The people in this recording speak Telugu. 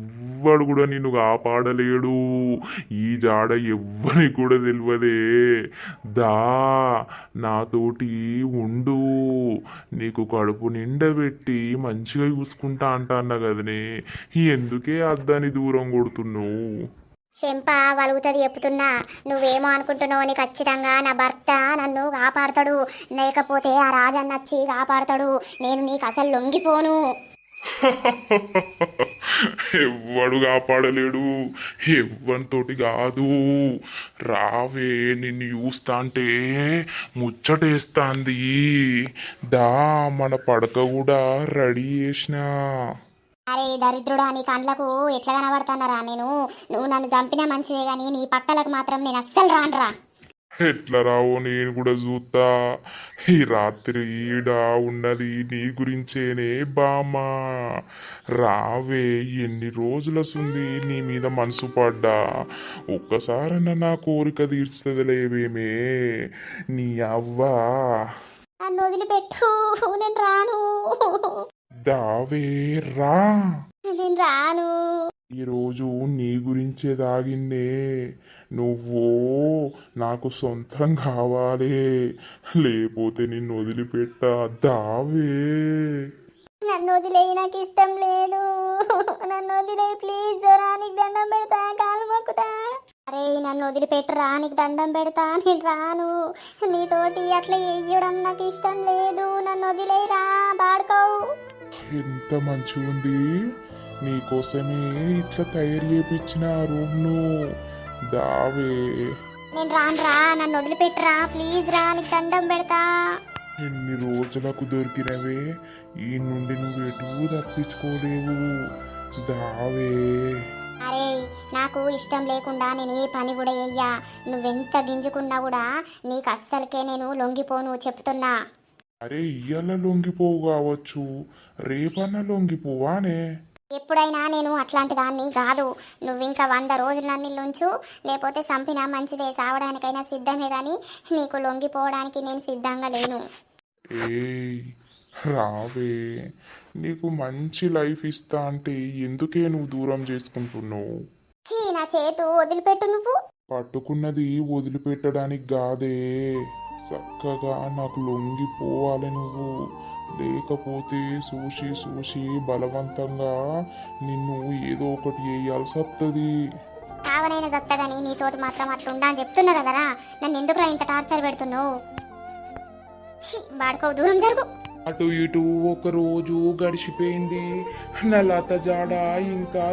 ఎవ్వడు కూడా నిన్ను కాపాడలేడు. ఈ జాడ ఎవ్వని కూడా తెలియదే దా నాతోటి ఉండు. నీకు కడుపు నిండబెట్టి మంచిగా చూసుకుంటా అంటాన్న కదనే. ఎందుకే అద్దాని దూరం కొడుతున్నావు? చెంప వలుగుతుంది చెప్తున్నా. నువ్వేమో అనుకుంటున్నావు అని ఖచ్చితంగా నా భర్త నన్ను కాపాడతాడు. లేకపోతే ఆ రాజన్న వచ్చి కాపాడతాడు. నేను నీకు అసలు లొంగిపోను. ఎవ్వడు కాపాడలేడు ఎవ్వనితోటి కాదు. రావే నిన్ను చూస్తా అంటే ముచ్చటేస్తాంది. దా మన పడక కూడా రెడీ చేసినా. అరే దరిద్రుడా నీ కండ్లకు ఎట్లా కనబడుతున్నారా నేను? నువ్వు నన్ను చంపినా మంచిదే కానీ నీ పక్కలకు మాత్రం నేను అస్సలు రానురా. ఎట్లా రావో నేను కూడా చూస్తా ఈ రాత్రి ఈడ ఉన్నది నీ గురించేనే బామా రావే ఎన్ని రోజుల సుంది నీ మీద మనసు పడ్డా. ఒక్కసారన్నా నా కోరిక తీర్చదలేవేమే నీ అవ్వా. నన్ను వదిలిపెట్టు నేను రాను. దావే రా. నేను రాను. ఈరోజు నీ గురించే దాగిన్నే నువ్వు నాకు సొంతం కావాలి. లేకపోతే నిన్ను వదిలిపెట్ట దావే. నన్ను వదిలేయి నాకు ఇష్టం లేదు. నన్ను వదిలేయి ప్లీజ్ దొరా నీకు దండం పెడతా కాలు మొక్కుతా. అరే నన్ను వదిలిపెట్టరా నీకు దండం పెడతా నేను రాను. నీతోటి అట్లా వేయడం నాకు ఇష్టం లేదు. నన్ను వదిలేయరా బాడుకోవు. ఎంత మంచిగా ఉంది నీకోసమే ఇట్లా తయారు చేపించిన రూమ్ను. దావే. నేను రాను రా నన్ను వదిలిపెట్టరా ప్లీజ్ రా నీకు దండం పెడతా. ఎన్ని రోజులకు దొరికినవే ఈ నుండి నువ్వు ఎటు తప్పించుకోలేవు. దావే. అరే నాకు ఇష్టం లేకుండా నేను ఏ పని కూడా చెయ్యా. నువ్వెంత గింజుకున్నా కూడా నీకు అస్సలకే నేను లొంగిపోను చెప్తున్నా. అరే ఇయ్యాల లొంగిపోవు కావచ్చు. రేపన్నా లొంగిపోవానే. ఎప్పుడైనా నేను అట్లాంటి దాన్ని కాదు. నువ్వు ఇంకా వంద రోజులు నన్ను లేకపోతే చంపినా మంచిదే. సావడానికైనా సిద్ధమే కానీ నీకు లొంగిపోవడానికి నేను సిద్ధంగా లేను. ఏయ్ రావే. నీకు మంచి లైఫ్ ఇస్తా అంటే ఎందుకే నువ్వు దూరం చేసుకుంటున్నావు? చీ నా చేతు వదిలిపెట్టు నువ్వు. పట్టుకున్నది వదిలిపెట్టడానికి కాదే. చక్కగా నాకు లొంగిపోవాలి నువ్వు. లేకపోతే చూసి చూసి బలవంతంగా నిన్ను ఏదో ఒకటి వేయాల్సి వస్తుంది కావనైనా చెప్తాగాని నీతోటి మాత్రం అట్లా ఉండా అని చెప్తున్నా కదరా. నన్ను ఎందుకురా ఇంత టార్చర్ పెడుతున్నావు? బాడుకో దూరం జరుగు. అటు ఇటు ఒక రోజు గడిచిపోయింది. నా లత జాడ ఇంకా